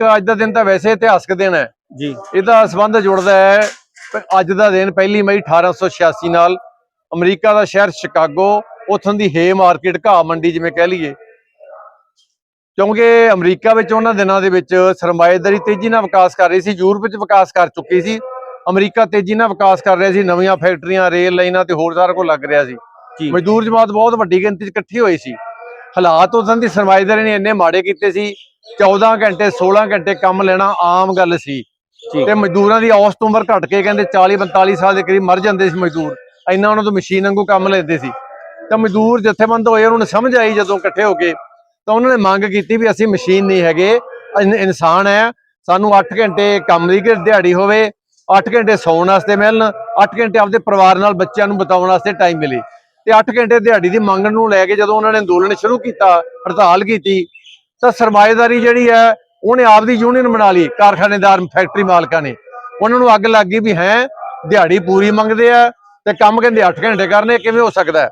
ਅੱਜ ਦਾ ਦਿਨ ਤਾਂ ਵੈਸੇ ਇਤਿਹਾਸਕ ਦਿਨ ਹੈ। ਜੀ। ਇਹਦਾ ਸਬੰਧ ਜੁੜਦਾ ਹੈ ਅੱਜ ਦਾ ਦਿਨ ਪਹਿਲੀ ਮਈ 1886 ਨਾਲ ਅਮਰੀਕਾ ਦਾ ਸ਼ਹਿਰ ਸ਼ਿਕਾਗੋ ਉਥੋਂ ਦੀ ਹੇ ਮਾਰਕੀਟ ਘਾਹ ਮੰਡੀ ਜਿਵੇਂ ਕਹਿ ਲਈਏ। ਕਿਉਂਕਿ ਅਮਰੀਕਾ ਵਿੱਚ ਉਹਨਾਂ ਦਿਨਾਂ ਦੇ ਵਿੱਚ ਸਰਮਾਏਦਾਰੀ ਤੇਜ਼ੀ ਨਾਲ ਵਿਕਾਸ ਕਰ ਰਹੀ ਸੀ ਯੂਰਪ ਵਿੱਚ ਵਿਕਾਸ ਕਰ ਚੁੱਕੀ ਸੀ। ਅਮਰੀਕਾ ਤੇਜ਼ੀ ਨਾਲ ਵਿਕਾਸ ਕਰ ਰਿਹਾ ਸੀ ਨਵੀਆਂ ਫੈਕਟਰੀਆਂ ਰੇਲ ਲਾਈਨਾਂ ਤੇ ਹੋਰ ਸਾਰਾ ਕੁਝ ਲੱਗ ਰਿਹਾ ਸੀ। ਮਜ਼ਦੂਰ ਜਮਾਤ ਬਹੁਤ ਵੱਡੀ ਗਿਣਤੀ 'ਚ ਇਕੱਠੀ ਹੋਈ ਸੀ। ਹਾਲਾਤ ਉਦੋਂ ਦੀ ਸਰਮਾਏਦਾਰੀ ਨੇ ਇੰਨੇ ਮਾੜੇ ਕੀਤੇ ਸੀ 14 ਘੰਟੇ 16 ਘੰਟੇ ਕੰਮ ਲੈਣਾ ਆਮ ਗੱਲ ਸੀ। ਤੇ ਮਜ਼ਦੂਰਾਂ ਦੀ ਔਸਤ ਉਮਰ ਘਟ ਕੇ ਕਹਿੰਦੇ 40 45 ਸਾਲ ਦੇ ਕਰੀਬ ਮਰ ਜਾਂਦੇ ਸੀ ਮਜ਼ਦੂਰ। ਇੰਨਾ ਉਹਨਾਂ ਤੋਂ ਮਸ਼ੀਨ ਵਾਂਗੂ ਕੰਮ ਲੈਂਦੇ ਸੀ। ਤਾਂ ਮਜ਼ਦੂਰ ਜਥੇਬੰਦ ਹੋਏ ਉਹਨਾਂ ਨੂੰ ਸਮਝ ਆਈ ਜਦੋਂ ਇਕੱਠੇ ਹੋ ਕੇ ਤਾਂ ਉਹਨਾਂ ਨੇ ਮੰਗ ਕੀਤੀ ਵੀ ਅਸੀਂ ਮਸ਼ੀਨ ਨਹੀਂ ਹੈਗੇ ਇਨ- ਇਨਸਾਨ ਹੈ। ਸਾਨੂੰ 8 ਘੰਟੇ ਕੰਮ ਦੀ ਦਿਹਾੜੀ ਹੋਵੇ 8 ਘੰਟੇ ਸੌਣ ਵਾਸਤੇ ਮਿਲਣ 8 ਘੰਟੇ ਆਪਦੇ ਪਰਿਵਾਰ ਨਾਲ ਬੱਚਿਆਂ ਨੂੰ ਬਿਤਾਉਣ ਵਾਸਤੇ ਟਾਈਮ ਮਿਲੇ। ਤੇ 8 ਘੰਟੇ ਦਿਹਾੜੀ ਦੀ ਮੰਗ ਨੂੰ ਲੈ ਕੇ ਜਦੋਂ ਉਹਨਾਂ ਨੇ ਅੰਦੋਲਨ ਸ਼ੁਰੂ ਕੀਤਾ ਹੜਤਾਲ ਕੀਤੀ ਤਾਂ ਸਰਮਾਏਦਾਰੀ ਜਿਹੜੀ ਹੈ ਉਹਨੇ ਆਪਦੀ ਯੂਨੀਅਨ ਬਣਾ ਲਈ ਕਾਰਖਾਨੇਦਾਰ ਫੈਕਟਰੀ ਮਾਲਕਾਂ ਨੇ। ਉਹਨਾਂ ਨੂੰ ਅੱਗ ਲੱਗ ਗਈ ਵੀ ਹੈ ਦਿਹਾੜੀ ਪੂਰੀ ਮੰਗਦੇ ਆ ਤੇ ਕੰਮ ਕਹਿੰਦੇ 8 ਘੰਟੇ ਕਰਨੇ ਕਿਵੇਂ ਹੋ ਸਕਦਾ?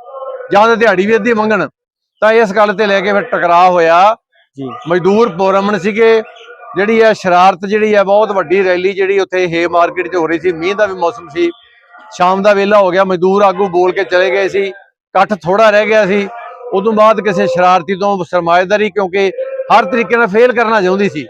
ਜਾਂ ਤਾਂ ਦਿਹਾੜੀ ਵੀ ਅੱਧੀ ਮੰਗਣ। ਤਾਂ ਇਸ ਗੱਲ ਤੇ ਲੈ ਕੇ ਫਿਰ ਟਕਰਾਅ ਹੋਇਆ। ਜੀ। ਮਜ਼ਦੂਰ ਪੋਰਮਨ ਸੀਗੇ ਜਿਹੜੀ ਹੈ ਸ਼ਰਾਰਤ ਜਿਹੜੀ ਹੈ ਬਹੁਤ ਵੱਡੀ ਰੈਲੀ ਜਿਹੜੀ ਉੱਥੇ ਹੇ ਮਾਰਕੀਟ 'ਚ ਹੋ ਰਹੀ ਸੀ। ਮੀਂਹ ਦਾ ਵੀ ਮੌਸਮ ਸੀ। ਸ਼ਾਮ ਦਾ ਵੇਲਾ ਹੋ ਗਿਆ ਮਜ਼ਦੂਰ ਆਗੂ ਬੋਲ ਕੇ ਚਲੇ ਗਏ ਸੀ। ਇਕੱਠ ਥੋੜਾ ਰਹਿ ਗਿਆ ਸੀ। ਉਦੋਂ ਬਾਅਦ ਕਿਸੇ ਸ਼ਰਾਰਤੀ ਤੋਂ ਸਰਮਾਏਦਾਰੀ ਕਿਉਂਕਿ ਹਰ ਤਰੀਕੇ ਨਾਲ ਫੇਲ ਕਰਨਾ ਚਾਹੁੰਦੀ ਸੀ।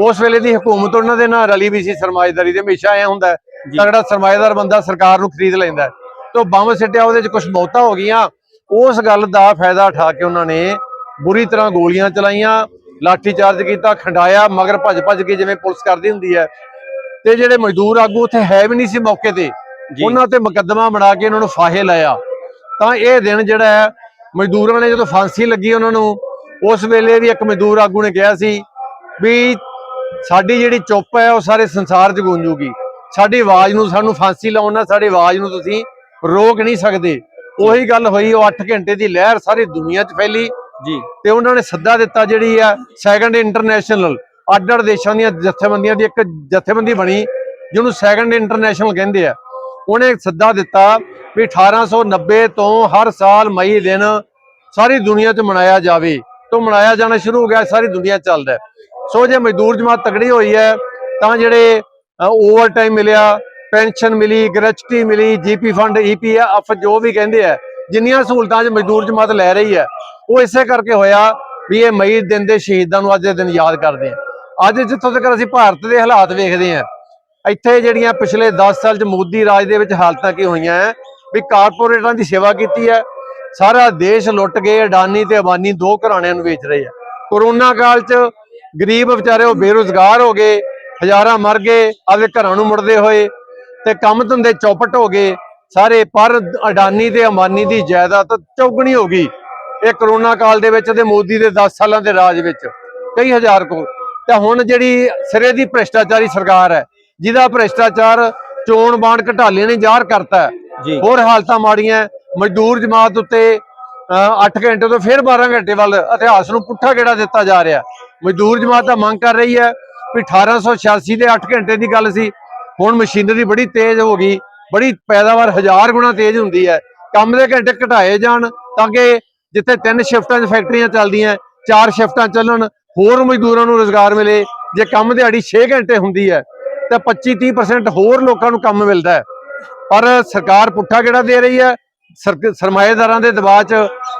ਉਸ ਵੇਲੇ ਦੀ ਹਕੂਮਤ ਉਹਨਾਂ ਦੇ ਨਾਲ ਰਲੀ ਵੀ ਸੀ ਸਰਮਾਏਦਾਰੀ ਦੇ ਹਮੇਸ਼ਾ ਐ ਹੁੰਦਾ। ਤਗੜਾ ਸਰਮਾਏਦਾਰ ਬੰਦਾ ਸਰਕਾਰ ਨੂੰ ਖਰੀਦ ਲੈਂਦਾ। ਤੇ ਬੰਬ ਸਿੱਟਿਆ ਉਹਦੇ 'ਚ ਕੁਝ ਮੌਤਾਂ ਹੋ ਗਈਆਂ। ਉਸ ਗੱਲ ਦਾ ਫਾਇਦਾ ਉਠਾ ਕੇ ਉਹਨਾਂ ਨੇ ਬੁਰੀ ਤਰ੍ਹਾਂ ਗੋਲੀਆਂ ਚਲਾਈਆਂ ਲਾਠੀ ਚਾਰਜ ਕੀਤਾ ਖੰਡਾਇਆ ਮਗਰ ਭੱਜ ਭੱਜ ਕੇ ਜਿਵੇਂ ਪੁਲਿਸ ਕਰਦੀ ਹੁੰਦੀ ਹੈ। ਤੇ ਜਿਹੜੇ ਮਜ਼ਦੂਰ ਆਗੂ ਉੱਥੇ ਹੈ ਵੀ ਨਹੀਂ ਸੀ ਮੌਕੇ ਤੇ ਉਹਨਾਂ ਤੇ ਮੁਕੱਦਮਾ ਬਣਾ ਕੇ ਉਹਨਾਂ ਨੂੰ ਫਾਹੇ ਲਾਇਆ। ਤਾਂ ਇਹ ਦਿਨ ਜਿਹੜਾ ਹੈ ਮਜ਼ਦੂਰਾਂ ਨੇ ਜਦੋਂ ਫਾਂਸੀ ਲੱਗੀ ਉਹਨਾਂ ਨੂੰ ਉਸ ਵੇਲੇ ਵੀ ਇੱਕ ਮਜ਼ਦੂਰ ਆਗੂ ਨੇ ਕਿਹਾ ਸੀ ਵੀ ਸਾਡੀ ਜਿਹੜੀ ਚੁੱਪ ਹੈ ਉਹ ਸਾਰੇ ਸੰਸਾਰ 'ਚ ਗੂੰਜੂਗੀ ਸਾਡੀ ਆਵਾਜ਼ ਨੂੰ ਸਾਨੂੰ ਫਾਂਸੀ ਲਾਉਣ ਨਾਲ ਸਾਡੀ ਆਵਾਜ਼ ਨੂੰ ਤੁਸੀਂ ਰੋਕ ਨਹੀਂ ਸਕਦੇ। ਉਹੀ ਗੱਲ ਹੋਈ ਉਹ 8 ਘੰਟੇ ਦੀ ਲਹਿਰ ਸਾਰੀ ਦੁਨੀਆ 'ਚ ਫੈਲੀ। ਜੀ। ਤੇ ਉਹਨਾਂ ਨੇ ਸੱਦਾ ਦਿੱਤਾ ਜਿਹੜੀ ਆ ਸੈਕੰਡ ਇੰਟਰਨੈਸ਼ਨਲ ਅੱਡ-ਅੱਡ ਦੇਸ਼ਾਂ ਦੀਆਂ ਜਥੇਬੰਦੀਆਂ ਦੀ ਇੱਕ ਜਥੇਬੰਦੀ ਬਣੀ ਜਿਹਨੂੰ ਸੈਕੰਡ ਇੰਟਰਨੈਸ਼ਨਲ ਕਹਿੰਦੇ ਆ। ਉਹਨੇ ਸੱਦਾ ਦਿੱਤਾ ਵੀ 1890 ਤੋਂ ਹਰ ਸਾਲ ਮਈ ਦਿਨ ਸਾਰੀ ਦੁਨੀਆ 'ਚ ਮਨਾਇਆ ਜਾਵੇ। ਤੋਂ ਮਨਾਇਆ ਜਾਣਾ ਸ਼ੁਰੂ ਹੋ ਗਿਆ, ਸਾਰੀ ਦੁਨੀਆ 'ਚ ਚੱਲਦਾ ਸੋ ਜੇ ਮਜ਼ਦੂਰ ਜਮਾਤ ਤਕੜੀ ਹੋਈ ਹੈ, ਤਾਂ ਜਿਹੜੇ ਓਵਰ ਟਾਈਮ ਮਿਲਿਆ, ਪੈਨਸ਼ਨ ਮਿਲੀ, ਗ੍ਰੈਚੁਟੀ ਮਿਲੀ ਜੀਪੀ ਫੰਡ ਈਪੀਐਫ ਜੋ ਵੀ ਕਹਿੰਦੇ ਆ, ਜਿੰਨੀਆਂ ਸਹੂਲਤਾਂ ਅੱਜ ਮਜ਼ਦੂਰ ਜਮਾਤ ਲੈ ਰਹੀ ਹੈ, ਉਹ ਇਸੇ ਕਰਕੇ ਹੋਇਆ ਵੀ ਇਹ ਮਈ ਦਿਨ ਦੇ ਸ਼ਹੀਦਾਂ ਨੂੰ ਅੱਜ ਦੇ ਦਿਨ ਯਾਦ ਕਰਦੇ ਆ। ਅੱਜ ਜਿੱਥੋਂ ਤੱਕ ਅਸੀਂ ਭਾਰਤ ਦੇ ਹਾਲਾਤ ਵੇਖਦੇ ਆ, ਇੱਥੇ ਜਿਹੜੀਆਂ ਪਿਛਲੇ 10 ਸਾਲ ਚ ਮੋਦੀ ਰਾਜ ਦੇ ਵਿੱਚ ਹਾਲਤਾਂ ਕੀ ਹੋਈਆਂ ਹੈ ਵੀ ਕਾਰਪੋਰੇਟਾਂ ਦੀ ਸੇਵਾ ਕੀਤੀ ਹੈ ਸਾਰਾ ਦੇਸ਼ ਲੁੱਟ ਗਏ ਅਡਾਨੀ ਤੇ ਅਬਾਨੀ ਦੋ ਘਰਾਣਿਆਂ ਨੂੰ ਵੇਚ ਰਹੇ ਆ। ਕਰੋਨਾ ਕਾਲ ਚ ਗਰੀਬ ਵਿਚਾਰੇ ਉਹ ਬੇਰੁਜ਼ਗਾਰ ਹੋ ਗਏ ਹਜ਼ਾਰਾਂ ਮਰ ਗਏ ਆਪਦੇ ਘਰਾਂ ਨੂੰ ਮੁੜਦੇ ਹੋਏ ਤੇ ਕੰਮ ਧੰਦੇ ਚੌਪਟ ਹੋ ਗਏ। ਸਾਰੇ ਪਰ ਅਡਾਨੀ ਤੇ ਅਮਾਨੀ ਦੀ ਜਾਇਦਾਦ ਚੌਗਣੀ ਹੋ ਗਈ। ਇਹ ਕਰੋਨਾ ਕਾਲ ਦੇ ਵਿੱਚ ਤੇ ਮੋਦੀ ਦੇ 10 ਸਾਲਾਂ ਦੇ ਰਾਜ ਵਿੱਚ ਕਈ ਹਜ਼ਾਰ ਕੋ ਤੇ ਹੁਣ ਜਿਹੜੀ ਸਿਰੇ ਦੀ ਭ੍ਰਿਸ਼ਟਾਚਾਰੀ ਸਰਕਾਰ ਹੈ ਜਿਹਦਾ ਭ੍ਰਿਸ਼ਟਾਚਾਰ ਚੋਣ ਬਾਂਡ ਘਟਾਲੇ ਨੇ ਜ਼ਾਹਰ ਕਰਤਾ ਹੋਰ ਹਾਲਤਾਂ ਮਾੜੀਆਂ ਮਜ਼ਦੂਰ ਜਮਾਤ ਉੱਤੇ 8 ਘੰਟੇ ਤੋਂ ਫਿਰ 12 ਘੰਟੇ ਵੱਲ ਇਤਿਹਾਸ ਨੂੰ ਪੁੱਠਾ ਕਿਹੜਾ ਦਿੱਤਾ ਜਾ ਰਿਹਾ। ਮਜ਼ਦੂਰ ਜਮਾਤ ਤਾਂ ਮੰਗ ਕਰ ਰਹੀ ਹੈ ਵੀ 1886 ਦੇ 8 ਘੰਟੇ ਦੀ ਗੱਲ ਸੀ। ਹੁਣ ਮਸ਼ੀਨਰੀ ਬੜੀ ਤੇਜ਼ ਹੋ ਗਈ, ਬੜੀ ਪੈਦਾਵਾਰ ਹਜ਼ਾਰ ਗੁਣਾ ਤੇਜ਼ ਹੁੰਦੀ ਹੈ। ਕੰਮ ਦੇ ਘੰਟੇ ਘਟਾਏ ਜਾਣ ਤਾਂ ਕਿ ਜਿੱਥੇ ਤਿੰਨ ਸ਼ਿਫਟਾਂ 'ਚ ਫੈਕਟਰੀਆਂ ਚੱਲਦੀਆਂ, ਚਾਰ ਸ਼ਿਫਟਾਂ ਚੱਲਣ, ਹੋਰ ਮਜ਼ਦੂਰਾਂ ਨੂੰ ਰੋਜ਼ਗਾਰ ਮਿਲੇ। ਜੇ ਕੰਮ ਦਿਹਾੜੀ 6 ਘੰਟੇ ਹੁੰਦੀ ਹੈ, ਤਾਂ 25-30% ਹੋਰ ਲੋਕਾਂ ਨੂੰ ਕੰਮ ਮਿਲਦਾ ਹੈ। ਪਰ ਸਰਕਾਰ ਪੁੱਠਾ ਕਿਹੜਾ ਦੇ ਰਹੀ ਹੈ। ਸਰਮਾਏਦਾਰਾਂ ਦੇ ਦਬਾਅ 'ਚ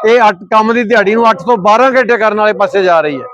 ਇਹ ਅੱਠ ਕੰਮ ਦੀ ਦਿਹਾੜੀ ਨੂੰ 8 ਤੋਂ 12 ਘੰਟੇ ਕਰਨ ਵਾਲੇ ਪਾਸੇ ਜਾ ਰਹੀ ਹੈ।